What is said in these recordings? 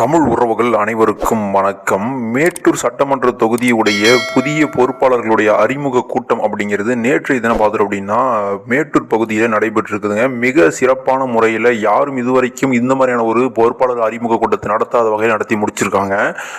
தமிழ் உறவுகள் அனைவருக்கும் வணக்கம். மேட்டூர் சட்டமன்ற தொகுதியுடைய புதிய பொறுப்பாளர்களுடைய அறிமுக கூட்டம் அப்படிங்கிறது நேற்றைய தினம் பார்த்தோம் அப்படின்னா மேட்டூர் பகுதியில் நடைபெற்றிருக்குதுங்க. மிக சிறப்பான முறையில் யாரும் இதுவரைக்கும் இந்த மாதிரியான ஒரு பொறுப்பாளர் அறிமுக கூட்டத்தை நடத்தாத வகையில் நடத்தி முடிச்சிருக்காங்க.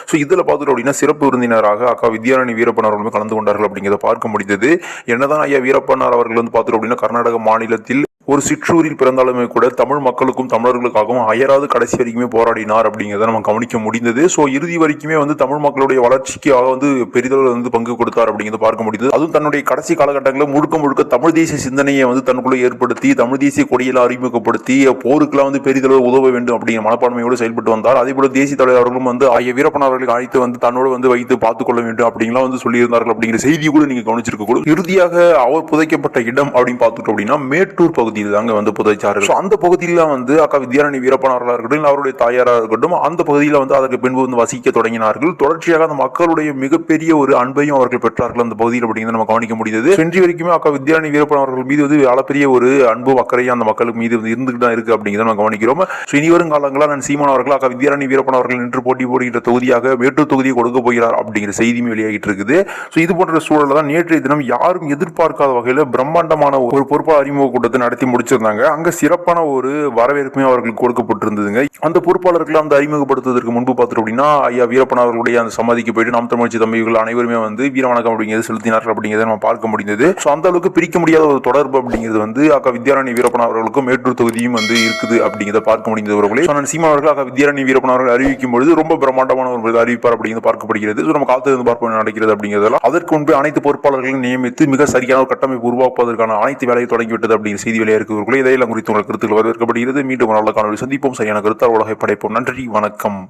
ஸோ இதில் பார்த்துட்டோம் அப்படின்னா சிறப்பு விருந்தினராக அக்கா வித்யாராணி வீரப்பன் அவர்களுமே கலந்து கொண்டார்கள் அப்படிங்கிறத பார்க்க முடிந்தது. என்னதான் ஐயா வீரப்பன் அவர்கள் வந்து பார்த்துட்டு அப்படின்னா கர்நாடக மாநிலத்தில் ஒரு சிற்றூரில் பிறந்தாலுமே கூட தமிழ் மக்களுக்கும் தமிழர்களுக்காகவும் அயராது கடைசி வரைக்குமே போராடினார் அப்படிங்கிறத நம்ம கவனிக்க முடிந்தது. ஸோ இறுதி வரைக்குமே வந்து தமிழ் மக்களுடைய வளர்ச்சிக்காக வந்து பெரிதளவில் வந்து பங்கு கொடுத்தார் அப்படிங்கிறத பார்க்க முடியுது அதுவும் தன்னுடைய கடைசி காலகட்டங்களில் முழுக்க முழுக்க தமிழ் தேசிய சிந்தனையை வந்து தனக்குள்ளே ஏற்படுத்தி தமிழ் தேசிய கொடியில் அறிமுகப்படுத்தி போருக்கெல்லாம் வந்து பெரிதளவு உதவ வேண்டும் அப்படிங்கிற மனப்பான்மையோடு செயல்பட்டு வந்தார். அதே போல தேசிய தலைவர் அவர்களும் வந்து ஐய வீரப்பன் அவர்களை அழைத்து வந்து தன்னோடு வந்து வைத்து பார்த்துக் கொள்ள வேண்டும் அப்படிங்கலாம் வந்து சொல்லியிருந்தார்கள் அப்படிங்கிற செய்தி கூட நீங்க கவனிச்சிருக்க கூடும். இறுதியாக அவர் புதைக்கப்பட்ட இடம் அப்படின்னு பார்த்துட்டோம் அப்படின்னா மேட்டூர் பகுதி பகுதியில் தாங்க வந்து புதைச்சார்கள். அந்த பகுதியில் வந்து அக்கா வித்யாரணி வீரப்பனார்களாக இருக்கட்டும் இல்லை அவருடைய தாயாராக இருக்கட்டும் அந்த பகுதியில் வந்து அதற்கு பின்பு வந்து வசிக்க தொடங்கினார்கள். தொடர்ச்சியாக அந்த மக்களுடைய மிகப்பெரிய ஒரு அன்பையும் அவர்கள் பெற்றார்கள் அந்த பகுதியில் அப்படிங்கிறத நம்ம கவனிக்க முடியுது இன்று வரைக்குமே அக்கா வித்யாரணி வீரப்பன் அவர்கள் மீது வந்து அளப்பெரிய ஒரு அன்பு அக்கறையும் அந்த மக்களுக்கு மீது வந்து இருந்துட்டு தான் இருக்கு அப்படிங்கிறத நம்ம கவனிக்கிறோம். ஸோ இனி வரும் காலங்களில் நான் சீமான் அவர்கள் அக்கா வித்யாரணி வீரப்பன் அவர்கள் நின்று போட்டி போடுகின்ற தொகுதியாக மேட்டூர் தொகுதியை கொடுக்க போகிறார் அப்படிங்கிற செய்தியும் வெளியாகிட்டு இருக்குது. ஸோ இது போன்ற சூழலில் தான் நேற்றைய தினம் யாரும் எதிர்பார்க்காத வகையில் பிரம்மாண்டமான ஒரு பொறுப்பாளர் அறிமுக கூட்டத்தை நடத்தி முடிச்சிருந்தாங்க. அங்க சிறப்பான ஒரு வரவேற்புமே அவர்களுக்கு கொடுக்கப்பட்டிருந்ததுங்க. அந்த பொறுப்பாளர்களை அந்த அறிமுகப்படுத்துவதற்கு முன்பு பார்த்துட்டு அப்படின்னா ஐயா வீரப்பன் அவர்களுடைய அந்த சமாதிக்கு போயிட்டு நாம் தமிழ்ச்சி தம்பிகள் அனைவருமே வந்து வீர வணக்கம் அப்படிங்கிறது செலுத்தினார்கள் அப்படிங்கிறத நம்ம பார்க்க முடிந்தது. ஸோ அந்த அளவுக்கு பிரிக்க முடியாத ஒரு தொடர்பு அப்படிங்கிறது வந்து அக்கா வித்யாராணி வீரப்பன் அவர்களுக்கும் மேட்டூர் தொகுதியும் வந்து இருக்குது அப்படிங்கிறத பார்க்க முடிந்தது அவர்களே. ஸோ நான் சீமா அவர்கள் அக்கா வித்யாராணி வீரப்பன் அவர்கள் அறிவிக்கும் பொழுது ரொம்ப பிரம்மாண்டமான ஒரு அறிவிப்பார் அப்படிங்கிறது பார்க்கப்படுகிறது. ஸோ நம்ம காத்திருந்து பார்ப்போம் நடக்கிறது அப்படிங்கிறதெல்லாம். அதற்கு முன்பு அனைத்து பொறுப்பாளர்களையும் நியமித்து மிக சரியான ஒரு கட்டமைப்பு உருவாக்குவதற்கான அனைத்து வேலையை தொடங்கிவிட்டது அப்படிங்கிற செய்தி வெளியாக இருக்கிறவர்களே இதையெல்லாம் குறித்து உங்கள் கருத்துக்கள் வரவேற்கப்படுகிறது மீண்டும் நல்ல காணொலி சந்திப்போம். சரியான கருத்தால் உலகை படைப்போம். நன்றி வணக்கம்.